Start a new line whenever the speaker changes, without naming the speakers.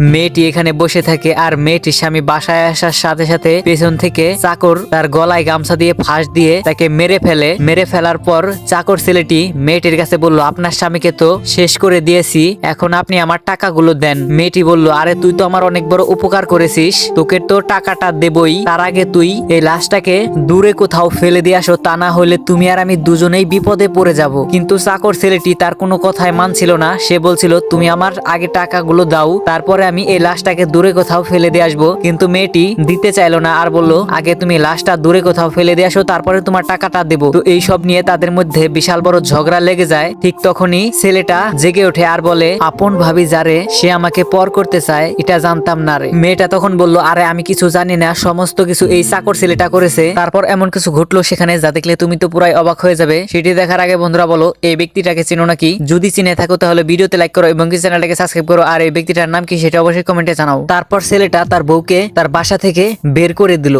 মেয়েটি এখানে বসে থাকে আর মেয়েটির স্বামী বাসায় আসার সাথে সাথে পেছন থেকে চাকর তার গলায় গামছা দিয়ে ফাঁস দিয়ে তাকে মেরে ফেলে। মেরে ফেলার পর চাকর ছেলেটি মেয়েটির কাছে বলল, আপনার স্বামীকে তো শেষ করে দিয়েছি, এখন আপনি আমার টাকাগুলো দেন। মেয়েটি বলল, আরে তুই তো আমার অনেক বড় উপকার করেছিস, তোকে তো টাকাটা দেবই। তার আগে তুই এই লাশটাকে দূরে কোথাও ফেলে দিয়ে আসো, তা না হলে তুমি আর আমি দুজনেই বিপদে পড়ে যাব। কিন্তু চাকর ছেলেটি তার কোনো কথায় মানছিল না। সে বলছিল, তুমি আমার আগে টাকাগুলো দাও, তারপরে আমি এই লাশটাকে দূরে কোথাও ফেলে দিয়ে আসব। কিন্তু মেয়েটি দিতে চাইলো না আর বলল, আগে তুমি লাশটা দূরে কোথাও ফেলে দিয়ে আসো, তারপরে তোমার টাকাটা দেবো। তো এই সব নিয়ে তাদের মধ্যে বিশাল বড় ঝগড়া লেগে যায়। ঠিক তখনই ছেলেটা জেগে ওঠে আর বলে, আপন ভাবি যারে সে আমাকে পর করতে চায়, এটা জানতাম না রে। মেয়েটা তখন বলল, আরে আমি কিছু জানি না, সমস্ত কিছু এই চাকর ছেলেটা করেছে। তারপর এমন কিছু ঘটলো সেখানে যা দেখলে তুমি তো পুরাই অবাক হয়ে যাবে। সেটি দেখার আগে বন্ধুরা বলো, এই ব্যক্তিটাকে চিনো নাকি? যদি চিনে থাকো তাহলে ভিডিওতে লাইক করো এবং চ্যানেলটাকে সাবস্ক্রাইব করো। আর এই ব্যক্তিটার নাম কি সেটা অবশ্যই কমেন্টে জানাও। তারপর ছেলেটা তার বউকে তার বাসা থেকে বের করে দিল।